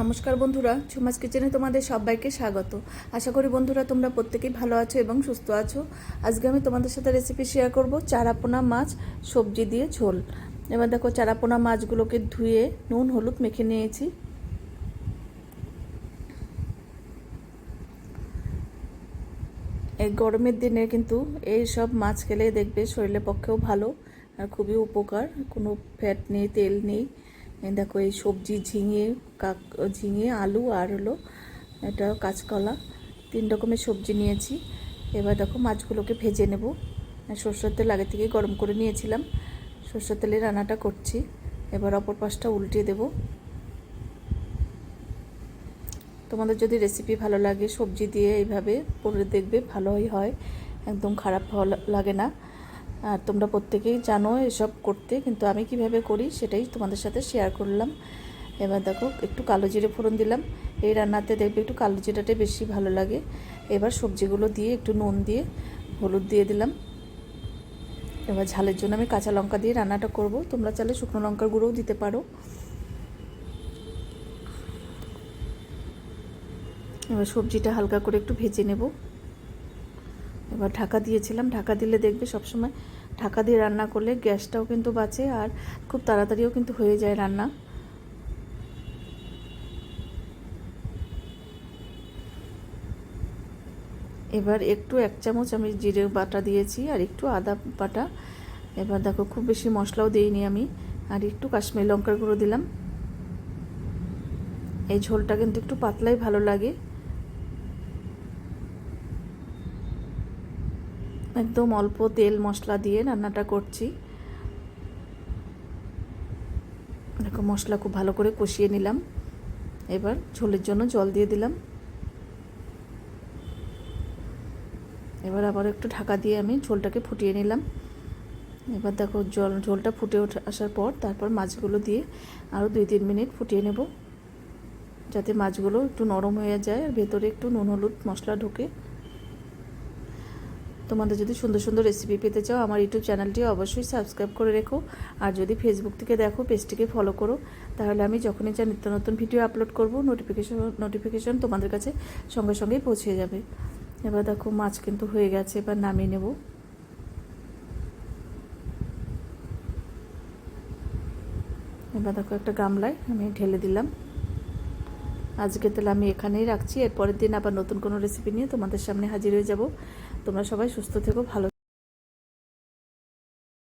নমস্কার বন্ধুরা ছুমাস কিচেনে তোমাদের সবাইকে স্বাগত। আশা করি বন্ধুরা তোমরা প্রত্যেকেই ভালো আছো এবং সুস্থ আছো। আজকে আমি তোমাদের সাথে রেসিপি শেয়ার করব চারাপোনা মাছ, সবজি দিয়ে ঝোল। এবার দেখো চারাপোনা মাছগুলোকে ধুয়ে নুন, হলুদ মেখে নিয়েছি। এই গরমের দিনে কিন্তু এই সব মাছ খেলে দেখবে শরীরের পক্ষেও ভালো, আর খুবই উপকার। কোনো ফ্যাট নেই, তেল নেই। দেখো, এই সবজি ঝিঙে, কাক, ঝিঙে, আলু আর হলো এটা কাঁচকলা। তিন রকমের সবজি নিয়েছি। এবার দেখো মাছগুলোকে ভেজে নেব। সর্ষের তেল আগে থেকে গরম করে নিয়েছিলাম। সর্ষের তেলে রান্নাটা করছি। এবার অপর পাশটা উল্টিয়ে দেব। তোমাদের যদি রেসিপি ভালো লাগে, সবজি দিয়ে এইভাবে করে দেখবে, ভালোই হয়। একদম খারাপ লাগে না। আর তোমরা প্রত্যেকেই জানো এসব করতে, কিন্তু আমি কীভাবে করি সেটাই তোমাদের সাথে শেয়ার করলাম। এবার দেখো, একটু কালো জিরে ফোড়ন দিলাম। এই রান্নাতে দেখবে একটু কালো জিরাটাই বেশি ভালো লাগে। এবার সবজিগুলো দিয়ে একটু নুন দিয়ে হলুদ দিয়ে দিলাম। এবার ঝালের জন্য আমি কাঁচা লঙ্কা দিয়ে রান্নাটা করব। তোমরা চাইলে শুকনো লঙ্কার গুঁড়োও দিতে পারো। এবার সবজিটা হালকা করে একটু ভেজে নেব। এবার ঢাকা দিয়েছিলাম। ঢাকা দিলে দেখবে সবসময় ঢাকা দিয়ে রান্না করলে গ্যাসটাও কিন্তু বাঁচে আর খুব তাড়াতাড়িও কিন্তু হয়ে যায় রান্না। এবার একটু এক চামচ আমি জিরে বাটা দিয়েছি আর একটু আদা বাটা। এবার দেখো খুব বেশি মশলাও দিইনি আমি আর একটু কাশ্মীর লঙ্কার গুঁড়ো দিলাম। এই ঝোলটা কিন্তু একটু পাতলাই ভালো লাগে। একদম অল্প তেল মশলা দিয়ে রান্নাটা করছি। দেখো, মশলা খুব ভালো করে কষিয়ে নিলাম। এবার ঝোলের জন্য জল দিয়ে দিলাম। এবার আবার একটু ঢাকা দিয়ে আমি ঝোলটাকে ফুটিয়ে নিলাম। এবার দেখো, জল, ঝোলটা ফুটে ওঠে, আসার পর তারপর মাছগুলো দিয়ে আরও দুই, তিন মিনিট ফুটিয়ে নেব। যাতে মাছগুলো একটু নরম হয়ে যায় আর ভেতরে একটু নুন, হলুদ মশলা ঢোকে। তোমাদের যদি সুন্দর সুন্দর রেসিপি পেতে চাও, আমার ইউটিউব চ্যানেলটি অবশ্যই সাবস্ক্রাইব করে রেখো। আর যদি ফেসবুক থেকে দেখো পেজটিকে ফলো করো, তাহলে আমি যখনই যা নিত্য নতুন ভিডিও আপলোড করব নোটিফিকেশন নোটিফিকেশন তোমাদের কাছে সঙ্গে সঙ্গেই পৌঁছে যাবে। এবার দেখো, মাছ কিন্তু হয়ে গেছে, এবার নামিয়ে নেব। এবার দেখো একটা গামলায় আমি ঢেলে দিলাম। আজকে তাহলে আমি এখানেই রাখছি। এরপরের দিন আবার নতুন কোনো রেসিপি নিয়ে তোমাদের সামনে হাজির হয়ে যাব। তোমরা সবাই সুস্থ থেকো, ভালো